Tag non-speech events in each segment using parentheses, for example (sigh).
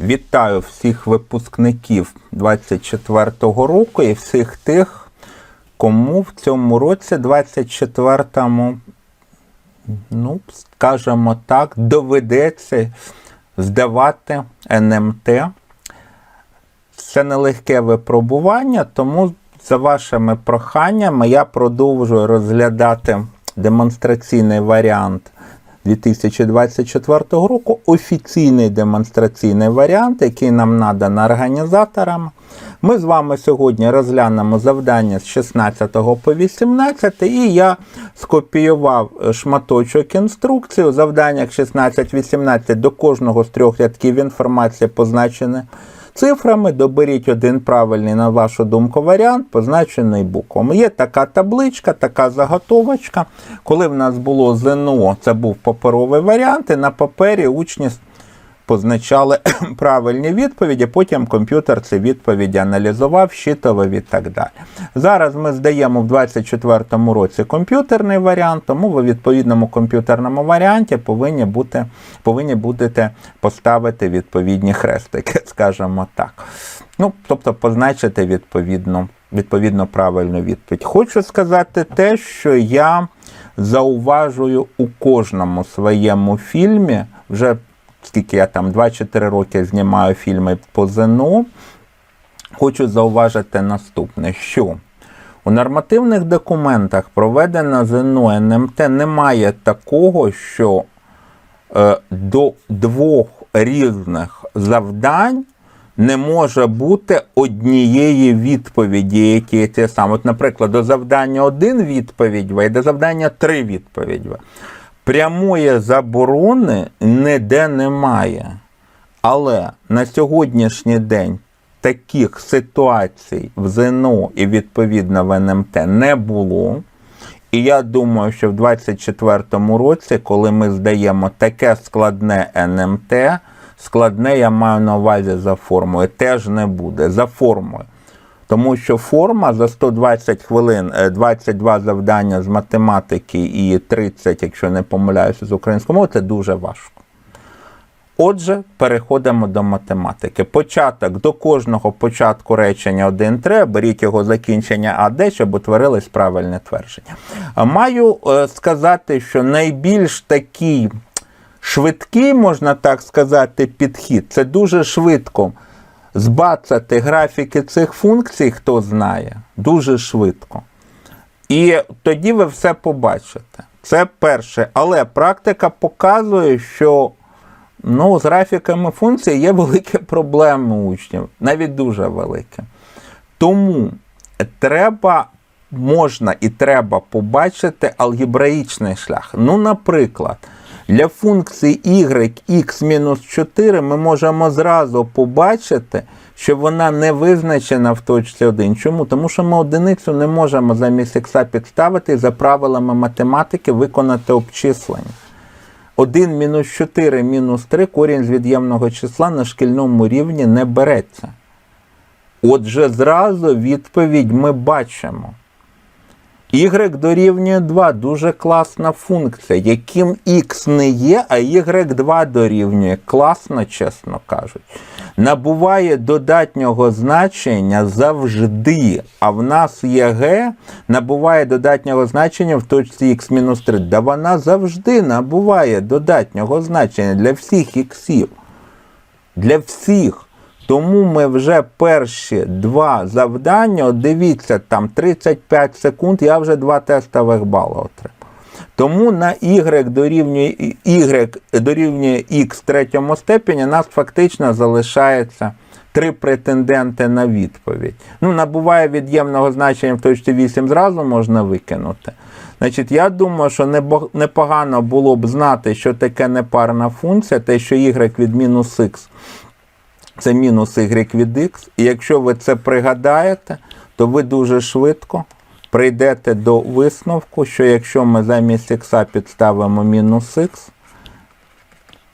Вітаю всіх випускників 24-го року і всіх тих, кому в цьому році, 24-му, ну, скажімо так, доведеться здавати НМТ. Це нелегке випробування, тому за вашими проханнями я продовжую розглядати демонстраційний варіант 2024 року, офіційний демонстраційний варіант, який нам наданий організаторам. Ми з вами сьогодні розглянемо завдання з 16 по 18, і я скопіював шматочок інструкції. У завданнях 16-18 до кожного з трьох рядків інформація позначена цифрами. Доберіть один правильний, на вашу думку, варіант, позначений буквами. Є така табличка, така заготовочка. Коли в нас було ЗНО, це був паперовий варіант, і на папері учні позначали (clears throat) правильні відповіді, потім комп'ютер ці відповіді аналізував, щитував і так далі. Зараз ми здаємо в 2024 році комп'ютерний варіант, тому ви в відповідному комп'ютерному варіанті повинні бути, повинні будете поставити відповідні хрестики, (laughs) скажімо так. Ну, тобто позначити відповідно, відповідно правильну відповідь. Хочу сказати те, що я зауважую у кожному своєму фільмі вже скільки я там 2-4 роки знімаю фільми по ЗНО, хочу зауважити наступне, що у нормативних документах проведено ЗНО НМТ немає такого, що е, до двох різних завдань не може бути однієї відповіді, які ті саме. От, наприклад, до завдання один відповідь, і до завдання три відповідь. Прямої заборони ніде немає. Але на сьогоднішній день таких ситуацій в ЗНО і відповідно в НМТ не було. І я думаю, що в 2024 році, коли ми здаємо таке складне НМТ, складне я маю на увазі за формою, теж не буде за формою. Тому що форма за 120 хвилин, е, 22 завдання з математики і 30, якщо не помиляюся, з української мови, це дуже важко. Отже, переходимо до математики. Початок до кожного початку речення 1-3, беріть його закінчення АД, щоб утворилось правильне твердження. Маю е, сказати, що найбільш такий швидкий, можна так сказати, підхід це дуже швидко збацати графіки цих функцій, хто знає, дуже швидко. І тоді ви все побачите. Це перше. Але практика показує, що ну, з графіками функцій є великі проблеми у учнів, навіть дуже великі. Тому треба, можна і треба побачити алгебраїчний шлях. Ну, наприклад. Для функції y x-4 ми можемо зразу побачити, що вона не визначена в точці 1. Чому? Тому що ми одиницю не можемо замість х підставити і за правилами математики виконати обчислення. 1 мінус 4 мінус 3 корінь з від'ємного числа на шкільному рівні не береться. Отже, зразу відповідь ми бачимо. Y дорівнює 2 дуже класна функція, яким x не є, а y2 дорівнює. Класно, чесно кажуть. Набуває додатнього значення завжди. А в нас є g, набуває додатнього значення в точці x-3. Да вона завжди набуває додатнього значення для всіх іксів. Для всіх. Тому ми вже перші два завдання, дивіться, там 35 секунд, я вже два тестових бали отримав. Тому на y дорівнює y дорівнює x в третьому степені нас фактично залишається три претенденти на відповідь. Ну, набуває від'ємного значення в точці 8 зразу можна викинути. Значить, я думаю, що непогано було б знати, що таке непарна функція, те, що y від мінус х це мінус y від x. І якщо ви це пригадаєте, то ви дуже швидко прийдете до висновку, що якщо ми замість х підставимо мінус х,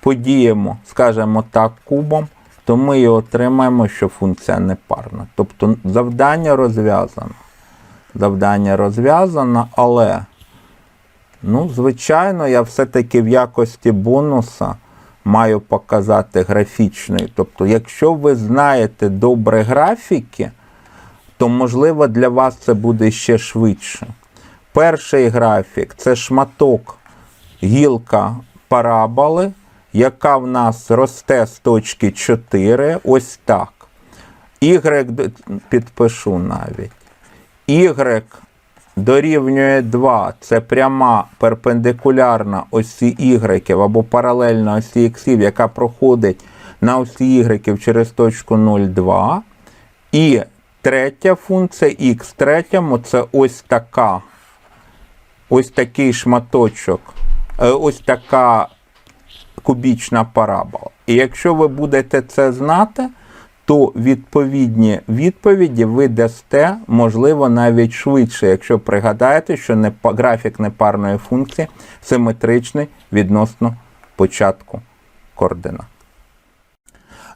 подіємо, скажімо так, кубом, то ми і отримаємо, що функція непарна. Тобто завдання розв'язано. Завдання розв'язано, але, ну, звичайно, я все-таки в якості бонуса маю показати графічної. Тобто, якщо ви знаєте добре графіки, то можливо для вас це буде ще швидше. Перший графік це шматок гілка параболи, яка в нас росте з точки 4, ось так. Y підпишу навіть. Y дорівнює 2. Це пряма перпендикулярна осі Y або паралельна осі X, яка проходить на осі Y через точку 0,2. І третя функція X третьому це ось така. Ось такий шматочок. е, Ось така кубічна парабола. І якщо ви будете це знати, то відповідні відповіді ви дасте, можливо, навіть швидше, якщо пригадаєте, що непа- графік непарної функції симетричний відносно початку координат.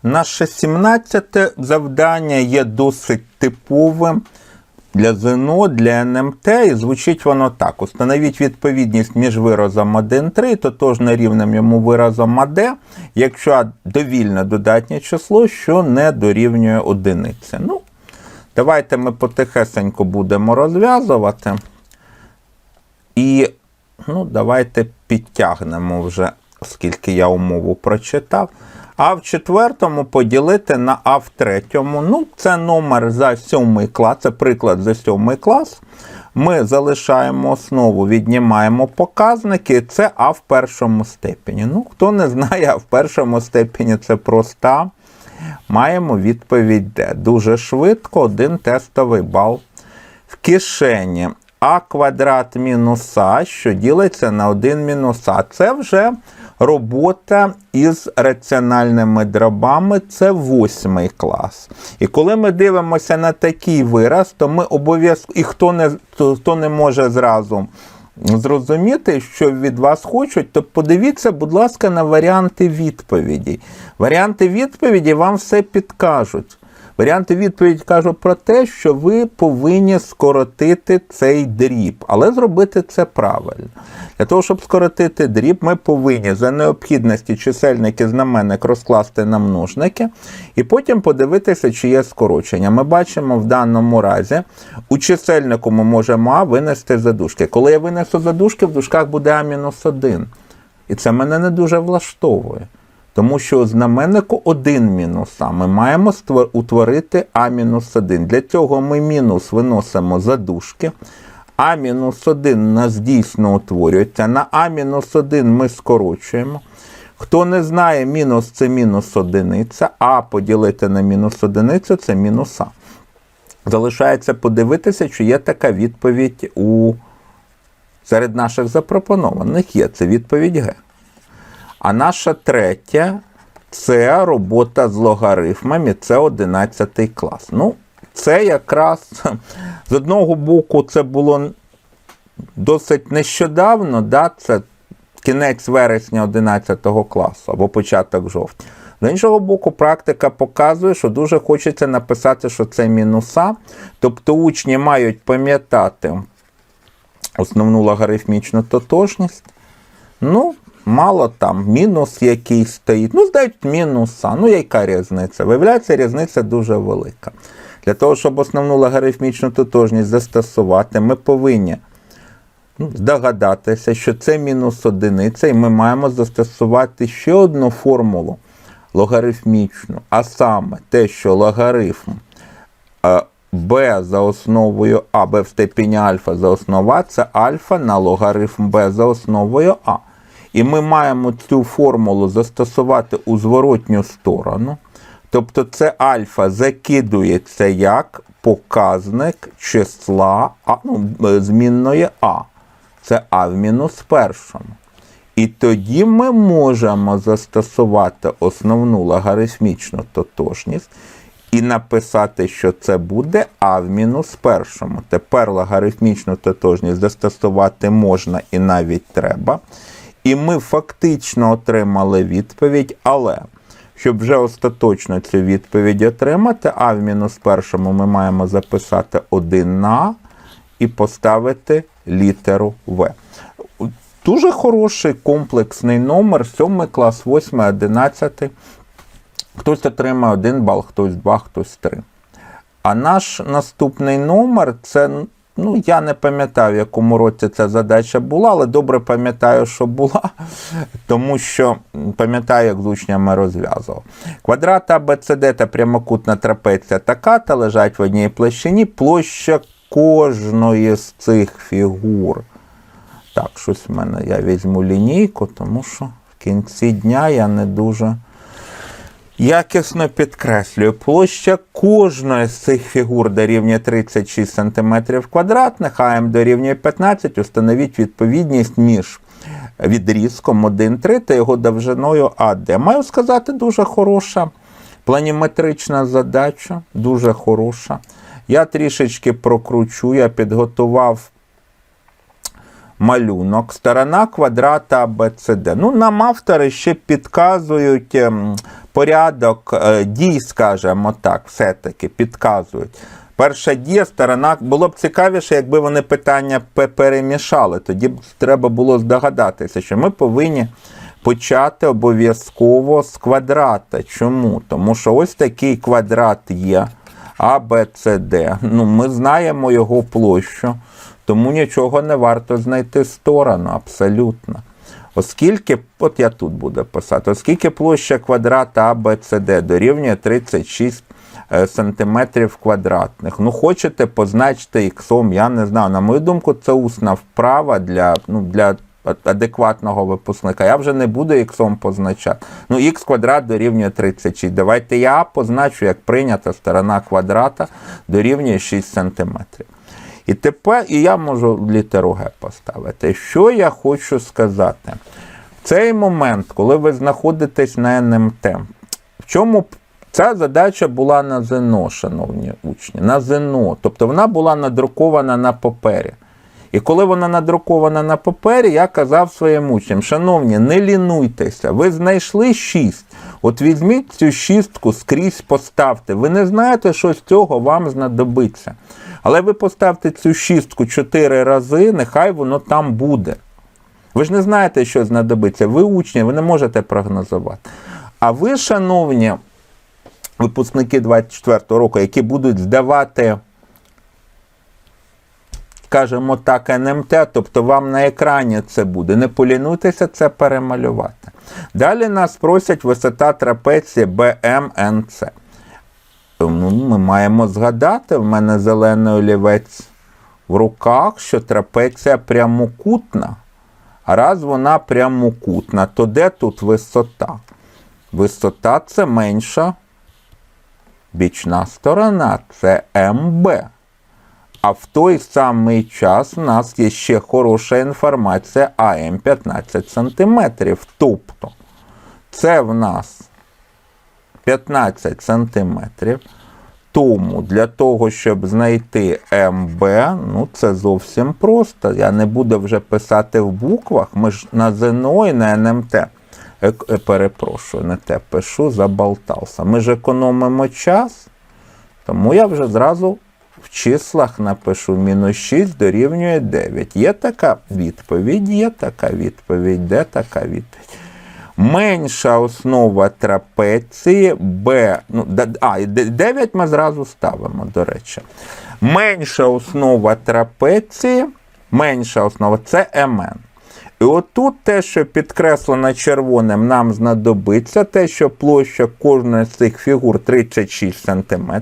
Наше 17 завдання є досить типовим для ЗНО, для НМТ, і звучить воно так: установіть відповідність між виразом 1,3 і тотожно рівним йому виразом АД, якщо довільне додатнє число, що не дорівнює одиниці. Ну, давайте ми потихесенько будемо розв'язувати. І ну, давайте підтягнемо вже, оскільки я умову прочитав. А в четвертому поділити на А в третьому. Ну, це номер за сьомий клас, це приклад за сьомий клас. Ми залишаємо основу, віднімаємо показники. Це А в першому степені. Ну, хто не знає, А в першому степені це проста. Маємо відповідь Д. Дуже швидко, один тестовий бал в кишені. А квадрат мінус А, що ділиться на 1 мінус А. Це вже робота із раціональними дробами, це восьмий клас. І коли ми дивимося на такий вираз, то ми обов'язково, і хто не, хто не може зразу зрозуміти, що від вас хочуть, то подивіться, будь ласка, на варіанти відповіді. Варіанти відповіді вам все підкажуть. Варіанти відповіді кажуть про те, що ви повинні скоротити цей дріб, але зробити це правильно. Для того, щоб скоротити дріб, ми повинні за необхідності чисельники знаменник розкласти на множники і потім подивитися, чи є скорочення. Ми бачимо в даному разі, у чисельнику ми можемо А винести задушки. Коли я винесу задушки, в дужках буде А-1. І це мене не дуже влаштовує. Тому що знаменнику один мінус А. Ми маємо утворити А-1. Для цього ми мінус виносимо за дужки. А-1 у нас дійсно утворюється. На А-1 ми скорочуємо. Хто не знає, мінус це мінус одиниця, а поділити на мінус одиницю це мінус А. Залишається подивитися, чи є така відповідь у серед наших запропонованих. Є це відповідь Г. А наша третя це робота з логарифмами, це 11 клас. Ну, це якраз з одного боку, це було досить нещодавно, да? це кінець вересня 11 класу або початок жовтня. З іншого боку, практика показує, що дуже хочеться написати, що це мінуса. Тобто учні мають пам'ятати основну логарифмічну тотожність. Ну, мало там, мінус якийсь стоїть. Ну, здають мінуса. Ну, яка різниця? Виявляється, різниця дуже велика. Для того, щоб основну логарифмічну тотожність застосувати, ми повинні ну, здогадатися, що це мінус одиниця, і ми маємо застосувати ще одну формулу логарифмічну, а саме те, що логарифм е, b за основою А, b в степені альфа за основу А, це альфа на логарифм b за основою А. І ми маємо цю формулу застосувати у зворотню сторону. Тобто це альфа закидується як показник числа а, ну, е, змінної А. Це А в мінус першому. І тоді ми можемо застосувати основну логарифмічну тотожність і написати, що це буде А в мінус першому. Тепер логарифмічну тотожність застосувати можна і навіть треба. І ми фактично отримали відповідь, але щоб вже остаточно цю відповідь отримати, А в мінус першому ми маємо записати 1 на і поставити літеру В. дуже хороший комплексний номер, 7 клас, 8, 11. Хтось отримає 1 бал, хтось 2, хтось 3. А наш наступний номер це. Ну, я не пам'ятаю, в якому році ця задача була, але добре пам'ятаю, що була, тому що пам'ятаю, як з учнями розв'язував. Квадрат АБЦД та прямокутна трапеція така та лежать в одній площині. Площа кожної з цих фігур. Так, щось в мене я візьму лінійку, тому що в кінці дня я не дуже якісно підкреслюю. Площа кожної з цих фігур дорівнює 36 см квадратних, а М дорівнює 15, установіть відповідність між відрізком 1,3 та його довжиною АД. Маю сказати, дуже хороша планіметрична задача, дуже хороша. Я трішечки прокручу, я підготував малюнок, сторона квадрата ABCD. Ну, нам автори ще підказують ем, порядок е, дій, скажімо так, все-таки підказують. Перша дія, сторона. Було б цікавіше, якби вони питання перемішали. Тоді б треба було здогадатися, що ми повинні почати обов'язково з квадрата. Чому? Тому що ось такий квадрат є. А, Б, С, Д. Ну, ми знаємо його площу, тому нічого не варто знайти сторону, абсолютно. Оскільки, от я тут буду писати, оскільки площа квадрата ABCD дорівнює 36 е, сантиметрів квадратних. Ну, хочете позначити іксом, я не знаю. На мою думку, це усна вправа для, ну, для адекватного випускника. Я вже не буду іксом позначати. Ну, х квадрат дорівнює 36. Давайте я позначу, як прийнята сторона квадрата дорівнює 6 сантиметрів. І тепер і я можу літеру Г поставити. Що я хочу сказати? В цей момент, коли ви знаходитесь на НМТ, в чому ця задача була на ЗНО, шановні учні, на ЗНО. Тобто вона була надрукована на папері. І коли вона надрукована на папері, я казав своїм учням, шановні, не лінуйтеся, ви знайшли шість. От візьміть цю шістку скрізь поставте. Ви не знаєте, що з цього вам знадобиться. Але ви поставте цю шістку чотири рази, нехай воно там буде. Ви ж не знаєте, що знадобиться. Ви учні, ви не можете прогнозувати. А ви, шановні випускники 24-го року, які будуть здавати, скажімо так, НМТ, тобто вам на екрані це буде. Не полінуйтеся це перемалювати. Далі нас просять висота трапеції БМНЦ. Ну, ми маємо згадати, в мене зелений олівець в руках, що трапеція прямокутна. А раз вона прямокутна, то де тут висота? Висота це менша бічна сторона, це МБ. А в той самий час у нас є ще хороша інформація АМ 15 см. Тобто, це в нас 15 сантиметрів. Тому для того, щоб знайти МБ, ну це зовсім просто. Я не буду вже писати в буквах. Ми ж на ЗНО і на НМТ. Е, перепрошую, не те пишу, заболтався. Ми ж економимо час, тому я вже зразу в числах напишу мінус 6 дорівнює 9. Є така відповідь, є така відповідь, де така відповідь? Менша основа трапеції Б. Ну, а, 9 ми зразу ставимо, до речі. Менша основа трапеції, менша основа це МН. І отут те, що підкреслено червоним, нам знадобиться, те, що площа кожної з цих фігур 36 см.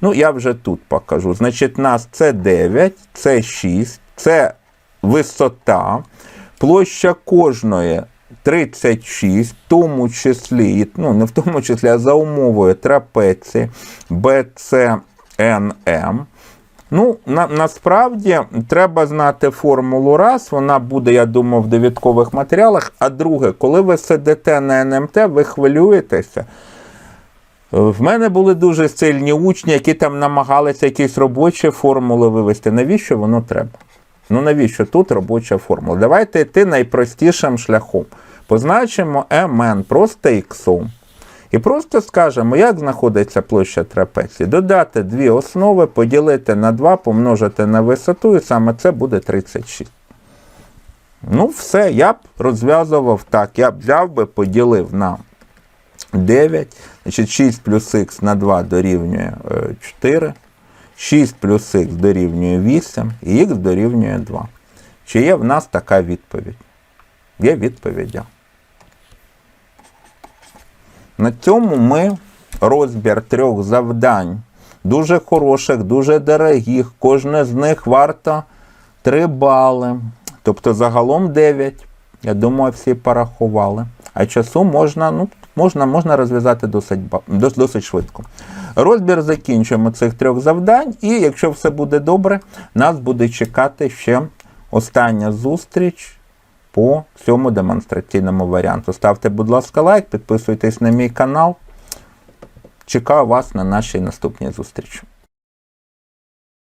Ну, я вже тут покажу. Значить, нас це 9, це 6, це висота. Площа кожної 36, в тому числі, ну не в тому числі, а за умовою трапеції BCNM. Ну, на, насправді треба знати формулу раз, вона буде, я думаю, в довідкових матеріалах. А друге, коли ви сидите на НМТ, ви хвилюєтеся. В мене були дуже сильні учні, які там намагалися якісь робочі формули вивести. Навіщо воно треба? Ну навіщо тут робоча формула? Давайте йти найпростішим шляхом. Позначимо МН просто іксом. І просто скажемо, як знаходиться площа трапеції. Додати дві основи, поділити на 2, помножити на висоту, і саме це буде 36. Ну, все, я б розв'язував так. Я б взяв би, поділив на 9. Значить, 6 плюс х на 2 дорівнює е, 4. 6 плюс х дорівнює 8 і х дорівнює 2. Чи є в нас така відповідь? Є відповідь. На цьому ми розбір трьох завдань, дуже хороших, дуже дорогих. Кожне з них варто 3 бали. Тобто загалом 9. Я думаю, всі порахували. А часу можна, ну, можна, можна розв'язати досить, досить швидко. Розбір закінчуємо цих трьох завдань, і якщо все буде добре, нас буде чекати ще остання зустріч по цьому демонстраційному варіанту. Ставте, будь ласка, лайк, підписуйтесь на мій канал. Чекаю вас на нашій наступній зустрічі.